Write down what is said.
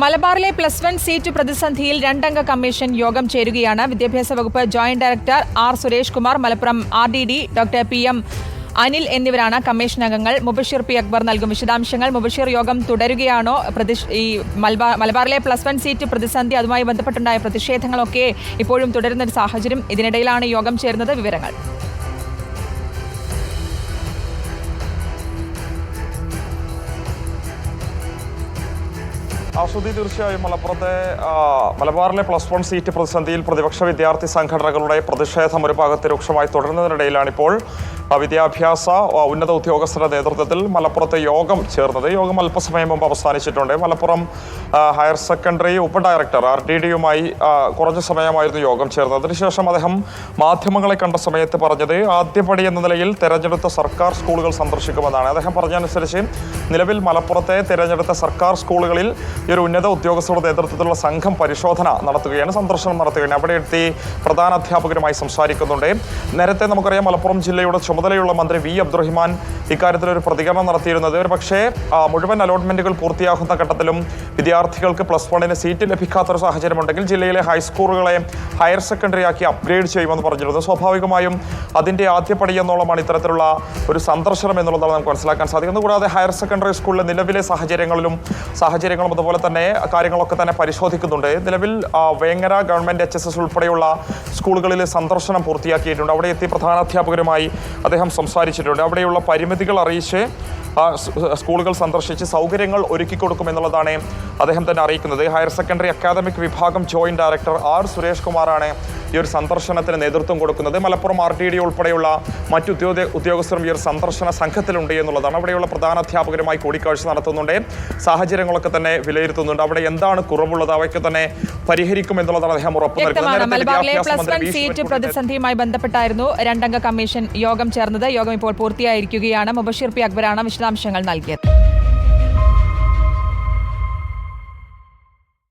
മലബാറിലെ plus one seat പ്രതിസന്ധിയിൽ രണ്ടംഗ കമ്മീഷൻ യോഗം ചേരുകയാണ്. വിദ്യാഭ്യാസ വകുപ്പ് joint director R Suresh Kumar Malappuram R D D doctor P M Anil എന്നിവരാണ് കമ്മീഷൻ അംഗങ്ങൾ. മുബഷീർ പി അക്ബർ നൽകും വിശദാംശങ്ങൾ. മുബഷീർ യോഗം തുടരുകയാണോ? ഈ മലബാറിലെ പ്ലസ് വൺ സീറ്റ് പ്രതിസന്ധി അതുമായി ബന്ധപ്പെട്ടുണ്ടായ പ്രതിഷേധങ്ങളൊക്കെ ഇപ്പോഴും തുടരുന്ന ഒരു സാഹചര്യം. ഇതിനിടയിലാണ് യോഗം ചേരുന്നത്. വിവരങ്ങൾ. ആസ്വതി തീർച്ചയായും മലപ്പുറത്തെ മലബാറിലെ പ്ലസ് വൺ സീറ്റ് പ്രതിസന്ധിയിൽ പ്രതിപക്ഷ വിദ്യാർത്ഥി സംഘടനകളുടെ പ്രതിഷേധം ഒരു ഭാഗത്ത് രൂക്ഷമായി തുടരുന്നതിനിടയിലാണ് ഇപ്പോൾ ആ, വിദ്യാഭ്യാസ ഉന്നത ഉദ്യോഗസ്ഥരുടെ നേതൃത്വത്തിൽ മലപ്പുറത്തെ യോഗം ചേർന്നത്. യോഗം അല്പസമയം മുമ്പ് അവസാനിച്ചിട്ടുണ്ട്. മലപ്പുറം ഹയർ സെക്കൻഡറി ഉപ ഡയറക്ടർ ആർ ഡി ഡിയുമായി കുറഞ്ഞ സമയമായിരുന്നു യോഗം ചേർന്നത്. അതിനുശേഷം അദ്ദേഹം മാധ്യമങ്ങളെ കണ്ട സമയത്ത് പറഞ്ഞത് ആദ്യപടി എന്ന നിലയിൽ തെരഞ്ഞെടുത്ത സർക്കാർ സ്കൂളുകൾ സന്ദർശിക്കുമെന്നാണ്. അദ്ദേഹം പറഞ്ഞതനുസരിച്ച് നിലവിൽ മലപ്പുറത്തെ തിരഞ്ഞെടുത്ത സർക്കാർ സ്കൂളുകളിൽ ഈ ഒരു ഉന്നത ഉദ്യോഗസ്ഥരുടെ നേതൃത്വത്തിലുള്ള സംഘം പരിശോധന നടത്തുകയാണ് സന്ദർശനം നടത്തുകയാണ്. അവിടെ എത്തി പ്രധാന അധ്യാപകരുമായി സംസാരിക്കുന്നുണ്ട്. നേരത്തെ നമുക്കറിയാം മലപ്പുറം ജില്ലയുടെ ചുമതലയുള്ള മന്ത്രി വി അബ്ദുറഹിമാൻ ഇക്കാര്യത്തിൽ ഒരു പ്രതികരണം നടത്തിയിരുന്നത്. ഒരു പക്ഷേ മുഴുവൻ അലോട്ട്മെന്റുകൾ പൂർത്തിയാകുന്ന ഘട്ടത്തിലും വിദ്യാർത്ഥികൾക്ക് പ്ലസ് വണ്ണിന് സീറ്റ് ലഭിക്കാത്തൊരു സാഹചര്യമുണ്ടെങ്കിൽ ജില്ലയിലെ ഹൈസ്കൂളുകളെ ഹയർ സെക്കൻഡറി ആക്കി അപ്ഗ്രേഡ് ചെയ്യുമെന്ന് പറഞ്ഞിരുന്നു. സ്വാഭാവികമായും അതിന്റെ ആദ്യപടി എന്നോളമാണ് ഇത്തരത്തിലുള്ള ഒരു സന്ദർശനം എന്നുള്ളതാണ് നമുക്ക് മനസ്സിലാക്കാൻ സാധിക്കുന്നത്. കൂടാതെ ഹയർ സെക്കൻഡറി സ്കൂളിലെ നിലവിലെ സാഹചര്യങ്ങളിലും സാഹചര്യങ്ങളും അതുപോലെ തന്നെ കാര്യങ്ങളൊക്കെ തന്നെ പരിശോധിക്കുന്നുണ്ട്. നിലവിൽ Vengara government H S S ഉൾപ്പെടെയുള്ള സ്കൂളുകളിൽ സന്ദർശനം പൂർത്തിയാക്കിയിട്ടുണ്ട്. അവിടെ എത്തി പ്രധാനാധ്യാപകരുമായി അദ്ദേഹം സംസാരിച്ചിട്ടുണ്ട്. അവിടെയുള്ള പരിമിതികൾ അറിയിച്ച് സ്കൂളുകൾ സന്ദർശിച്ച് സൗകര്യങ്ങൾ ഒരുക്കി കൊടുക്കുമെന്നുള്ളതാണ് അദ്ദേഹം തന്നെ അറിയിക്കുന്നത്. ഹയർ സെക്കൻഡറി അക്കാദമിക് വിഭാഗം ജോയിന്റ് ഡയറക്ടർ ആർ സുരേഷ് കുമാറാണ് ഈ ഒരു സന്ദർശനത്തിന് നേതൃത്വം കൊടുക്കുന്നത്. മലപ്പുറം ആർ ടി ഡി ഉൾപ്പെടെയുള്ള മറ്റു ഉദ്യോഗ ഉദ്യോഗസ്ഥരും ഈ ഒരു സന്ദർശന സംഘത്തിലുണ്ട് എന്നുള്ളതാണ്. അവിടെയുള്ള പ്രധാന അധ്യാപകരുമായി കൂടിക്കാഴ്ച നടത്തുന്നുണ്ട്. സാഹചര്യങ്ങളൊക്കെ തന്നെ വിലയിരുത്തുന്നുണ്ട്. അവിടെ എന്താണ് കുറവുള്ളത്? അവയ്ക്ക് തന്നെ പരിഹരിക്കും എന്നുള്ളതാണ് അദ്ദേഹം ഉറപ്പ് നൽകുന്നത്. സീറ്റ് പ്രതിസന്ധിയുമായി ബന്ധപ്പെട്ടായിരുന്നു രണ്ടംഗ കമ്മീഷൻ യോഗം ചേർന്നത്. യോഗം ഇപ്പോൾ പൂർത്തിയായിരിക്കുകയാണ്. മുബഷീർ പി അക്ബറാണ് വിശദാംശങ്ങൾ നൽകിയത്